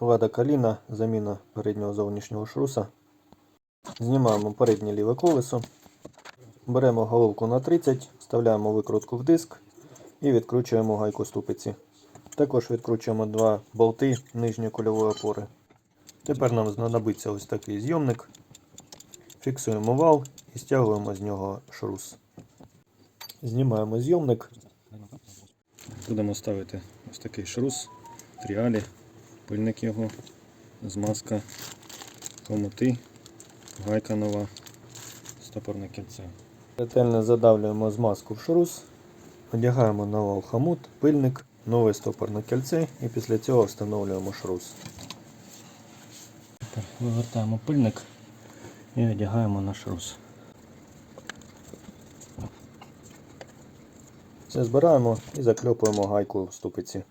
Лада Каліна, заміна переднього зовнішнього шруса. Знімаємо переднє ліве колесо. Беремо головку на 30, вставляємо викрутку в диск і відкручуємо гайку ступиці. Також відкручуємо два болти нижньої кульової опори. Тепер нам знадобиться ось такий зйомник. Фіксуємо вал і стягуємо з нього шрус. Знімаємо зйомник. Будемо ставити ось такий шрус, тріалі, пильник його, змазка, хомути, гайка нова, стопорне кільце. Ретельно задавлюємо змазку в шрус, одягаємо на вал хомут, пильник, нове стопорне кільце і після цього встановлюємо шрус. Тепер вивертаємо пильник і одягаємо на шрус. Все збираємо і закльопуємо гайку в ступиці.